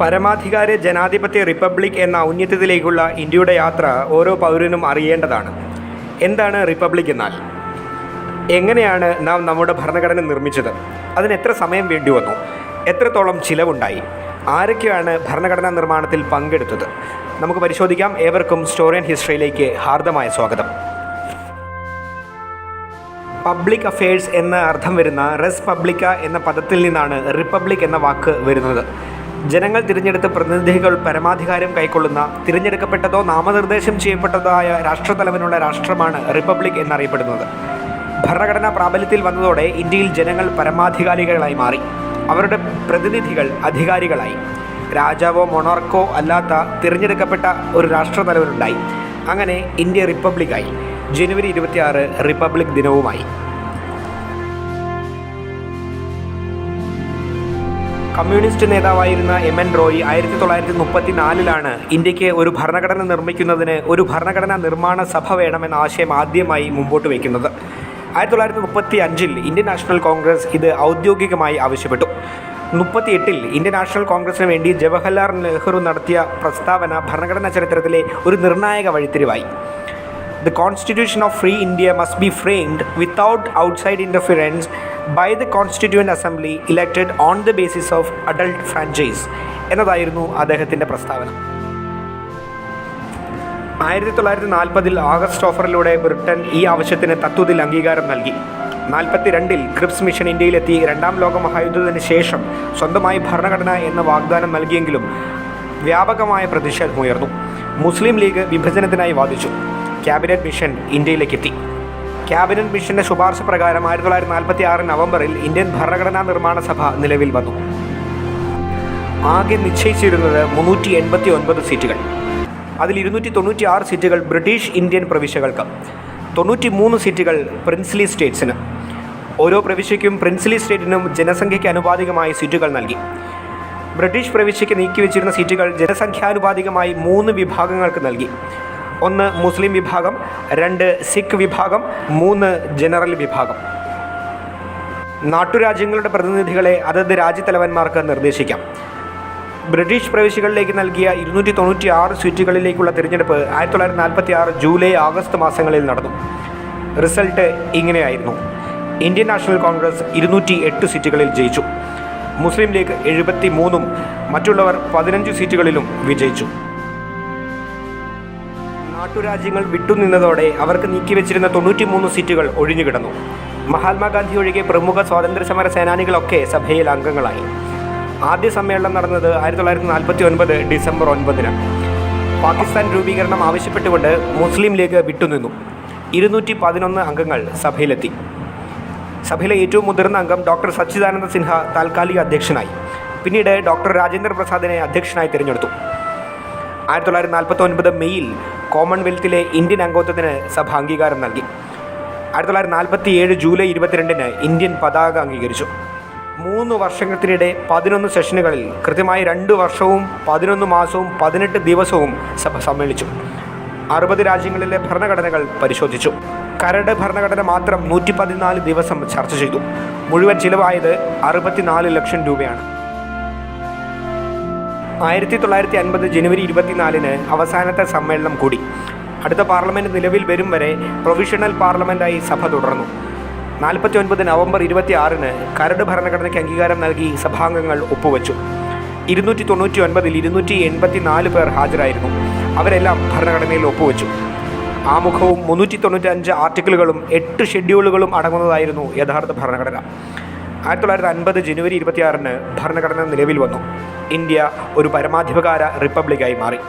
പരമാധികാര ജനാധിപത്യ റിപ്പബ്ലിക് എന്ന ഔന്നത്യത്തിലേക്കുള്ള ഇന്ത്യയുടെ യാത്ര ഓരോ പൗരനും അറിയേണ്ടതാണ്. എന്താണ് റിപ്പബ്ലിക് എന്നാൽ? എങ്ങനെയാണ് നാം നമ്മുടെ ഭരണഘടന നിർമ്മിച്ചത്? അതിന് എത്ര സമയം വേണ്ടി വന്നു? എത്രത്തോളം ചിലവുണ്ടായി? ആരൊക്കെയാണ് ഭരണഘടനാ നിർമ്മാണത്തിൽ പങ്കെടുത്തത്? നമുക്ക് പരിശോധിക്കാം. ഏവർക്കും സ്റ്റോറി ആൻഡ് ഹിസ്റ്ററിയിലേക്ക് ഹാർദമായ സ്വാഗതം. പബ്ലിക് അഫയേഴ്സ് എന്ന അർത്ഥം വരുന്ന റെസ് പബ്ലിക്ക എന്ന പദത്തിൽ നിന്നാണ് റിപ്പബ്ലിക് എന്ന വാക്ക് വരുന്നത്. ജനങ്ങൾ തിരഞ്ഞെടുത്ത പ്രതിനിധികൾ പരമാധികാരം കൈക്കൊള്ളുന്ന തിരഞ്ഞെടുക്കപ്പെട്ടതോ നാമനിർദ്ദേശം ചെയ്യപ്പെട്ടതോ ആയ രാഷ്ട്രതലവനുള്ള രാഷ്ട്രമാണ് റിപ്പബ്ലിക് എന്നറിയപ്പെടുന്നത്. ഭരണഘടന പ്രാബല്യത്തിൽ വന്നതോടെ ഇന്ത്യയിൽ ജനങ്ങൾ പരമാധികാരികളായി മാറി. അവരുടെ പ്രതിനിധികൾ അധികാരികളായി. രാജാവോ മൊണാർക്കോ അല്ലാത്ത തിരഞ്ഞെടുക്കപ്പെട്ട ഒരു രാഷ്ട്രതലവനുണ്ടായി. അങ്ങനെ ഇന്ത്യ റിപ്പബ്ലിക്കായി. ജനുവരി ഇരുപത്തിയാറ് റിപ്പബ്ലിക് ദിനവുമായി. കമ്മ്യൂണിസ്റ്റ് നേതാവായിരുന്ന എം എൻ റോയ് ആയിരത്തി തൊള്ളായിരത്തി മുപ്പത്തി നാലിലാണ് ഇന്ത്യയ്ക്ക് ഒരു ഭരണഘടന നിർമ്മിക്കുന്നതിന് ഒരു ഭരണഘടനാ നിർമ്മാണ സഭ വേണമെന്ന ആശയം ആദ്യമായി മുമ്പോട്ട് വയ്ക്കുന്നത്. ആയിരത്തി തൊള്ളായിരത്തി മുപ്പത്തി അഞ്ചിൽ ഇന്ത്യൻ നാഷണൽ കോൺഗ്രസ് ഇത് ഔദ്യോഗികമായി ആവശ്യപ്പെട്ടു. മുപ്പത്തിയെട്ടിൽ ഇന്ത്യൻ നാഷണൽ കോൺഗ്രസിന് വേണ്ടി ജവഹർലാൽ നെഹ്റു നടത്തിയ പ്രസ്താവന ഭരണഘടനാ ചരിത്രത്തിലെ ഒരു നിർണായക വഴിത്തിരിവായി. The constitution of free India must be framed without outside interference by the Constituent assembly elected on the basis of adult franchise എന്നതായിരുന്നു അദ്ദേഹത്തിന്റെ പ്രസ്താവന. ആയിരത്തി തൊള്ളായിരത്തി നാൽപ്പതിൽ ആഗസ്റ്റ് ഓഫറിലൂടെ ബ്രിട്ടൻ ഈ ആവശ്യത്തിന് തത്വത്തിൽ അംഗീകാരം നൽകി. നാൽപ്പത്തി രണ്ടിൽ ക്രിപ്സ് മിഷൻ ഇന്ത്യയിലെത്തി രണ്ടാം ലോക മഹായുദ്ധത്തിന് ശേഷം സ്വന്തമായി ഭരണഘടന എന്ന വാഗ്ദാനം നൽകിയെങ്കിലും വ്യാപകമായ പ്രതിഷേധമുയർന്നു. മുസ്ലിം ലീഗ് വിഭജനത്തിനായി വാദിച്ചു. Cabinet mission ഇന്ത്യയിലേക്കെത്തി. ക്യാബിനറ്റ് മിഷന്റെ ശുപാർശ പ്രകാരം ആയിരത്തി തൊള്ളായിരത്തി നാൽപ്പത്തി ആറ് നവംബറിൽ ഇന്ത്യൻ ഭരണഘടനാ നിർമ്മാണ സഭ നിലവിൽ വന്നു. ആകെ നിശ്ചയിച്ചിരുന്നത് മുന്നൂറ്റി എൺപത്തി ഒൻപത് സീറ്റുകൾ. അതിൽ ഇരുന്നൂറ്റി തൊണ്ണൂറ്റി ആറ് സീറ്റുകൾ ബ്രിട്ടീഷ് ഇന്ത്യൻ പ്രവിശ്യകൾക്ക് തൊണ്ണൂറ്റി മൂന്ന് സീറ്റുകൾ പ്രിൻസ്ലി സ്റ്റേറ്റ്സിന്. ഓരോ പ്രവിശ്യയ്ക്കും പ്രിൻസ്ലി സ്റ്റേറ്റിനും ജനസംഖ്യയ്ക്ക് അനുപാതികമായി സീറ്റുകൾ നൽകി. ബ്രിട്ടീഷ് പ്രവിശ്യയ്ക്ക് നീക്കിവെച്ചിരുന്ന സീറ്റുകൾ ജനസംഖ്യാനുപാതികമായി മൂന്ന് വിഭാഗങ്ങൾക്ക് നൽകി. ഒന്ന് മുസ്ലിം വിഭാഗം രണ്ട് സിഖ് വിഭാഗം മൂന്ന് ജനറൽ വിഭാഗം. നാട്ടുരാജ്യങ്ങളുടെ പ്രതിനിധികളെ അതത് രാജ്യത്തലവന്മാർക്ക് നിർദ്ദേശിക്കാം. ബ്രിട്ടീഷ് പ്രവിശ്യകളിലേക്ക് നൽകിയ ഇരുന്നൂറ്റി തൊണ്ണൂറ്റി ആറ് സീറ്റുകളിലേക്കുള്ള തിരഞ്ഞെടുപ്പ് ആയിരത്തി തൊള്ളായിരത്തി നാൽപ്പത്തി ആറ് ജൂലൈ ആഗസ്റ്റ് മാസങ്ങളിൽ നടന്നു. റിസൾട്ട് ഇങ്ങനെയായിരുന്നു. ഇന്ത്യൻ നാഷണൽ കോൺഗ്രസ് ഇരുന്നൂറ്റി എട്ട് സീറ്റുകളിൽ ജയിച്ചു. മുസ്ലിം ലീഗ് എഴുപത്തി മൂന്നും മറ്റുള്ളവർ പതിനഞ്ച് സീറ്റുകളിലും വിജയിച്ചു. നാട്ടുരാജ്യങ്ങൾ വിട്ടുനിന്നതോടെ അവർക്ക് നീക്കിവെച്ചിരുന്ന തൊണ്ണൂറ്റിമൂന്ന് സീറ്റുകൾ ഒഴിഞ്ഞുകിടന്നു. മഹാത്മാഗാന്ധി ഒഴികെ പ്രമുഖ സ്വാതന്ത്ര്യ സമര സേനാനികളൊക്കെ സഭയിൽ അംഗങ്ങളായി. ആദ്യ സമ്മേളനം നടന്നത് ആയിരത്തി തൊള്ളായിരത്തി നാൽപ്പത്തി ഒൻപത് ഡിസംബർ ഒൻപതിന്. പാകിസ്ഥാൻ രൂപീകരണം ആവശ്യപ്പെട്ടുകൊണ്ട് മുസ്ലിം ലീഗ് വിട്ടുനിന്നു. ഇരുന്നൂറ്റി പതിനൊന്ന് അംഗങ്ങൾ സഭയിലെത്തി. സഭയിലെ ഏറ്റവും മുതിർന്ന അംഗം ഡോക്ടർ സച്ചിദാനന്ദ സിൻഹ താൽക്കാലിക അധ്യക്ഷനായി. പിന്നീട് ഡോക്ടർ രാജേന്ദ്ര പ്രസാദിനെ അധ്യക്ഷനായി തിരഞ്ഞെടുത്തു. ആയിരത്തി തൊള്ളായിരത്തി നാൽപ്പത്തി ഒൻപത് മെയ്യിൽ കോമൺവെൽത്തിലെ ഇന്ത്യൻ അംഗത്വത്തിന് സഭ അംഗീകാരം നൽകി. ആയിരത്തി തൊള്ളായിരത്തി നാൽപ്പത്തി ഏഴ് ജൂലൈ ഇരുപത്തിരണ്ടിന് ഇന്ത്യൻ പതാക അംഗീകരിച്ചു. മൂന്ന് വർഷത്തിനിടെ പതിനൊന്ന് സെഷനുകളിൽ കൃത്യമായി രണ്ട് വർഷവും പതിനൊന്ന് മാസവും പതിനെട്ട് ദിവസവും സഭ സമ്മേളിച്ചു. അറുപത് രാജ്യങ്ങളിലെ ഭരണഘടനകൾ പരിശോധിച്ചു. കരട് ഭരണഘടന മാത്രം നൂറ്റി ദിവസം ചർച്ച ചെയ്തു. മുഴുവൻ ചിലവായത് അറുപത്തിനാല് ലക്ഷം രൂപയാണ്. ആയിരത്തി തൊള്ളായിരത്തി അൻപത് ജനുവരി ഇരുപത്തിനാലിന് അവസാനത്തെ സമ്മേളനം കൂടി. അടുത്ത പാർലമെന്റ് നിലവിൽ വരും വരെ പ്രൊവിഷണൽ പാർലമെന്റായി സഭ തുടർന്നു. നാൽപ്പത്തി ഒൻപത് നവംബർ ഇരുപത്തി ആറിന് കരട് ഭരണഘടനയ്ക്ക് അംഗീകാരം നൽകി സഭാംഗങ്ങൾ ഒപ്പുവെച്ചു. ഇരുന്നൂറ്റി തൊണ്ണൂറ്റി ഒൻപതിൽ ഇരുന്നൂറ്റി എൺപത്തി നാല് പേർ ഹാജരായിരുന്നു. അവരെല്ലാം ഭരണഘടനയിൽ ഒപ്പുവെച്ചു. ആമുഖവും മുന്നൂറ്റി തൊണ്ണൂറ്റഞ്ച് ആർട്ടിക്കിളുകളും എട്ട് ഷെഡ്യൂളുകളും അടങ്ങുന്നതായിരുന്നു യഥാർത്ഥ ഭരണഘടന. ആയിരത്തി തൊള്ളായിരത്തി അൻപത് ജനുവരി ഇരുപത്തിയാറിന് ഭരണഘടന നിലവിൽ വന്നു. ഇന്ത്യ ഒരു പരമാധിപകാര റിപ്പബ്ലിക്കായി മാറി.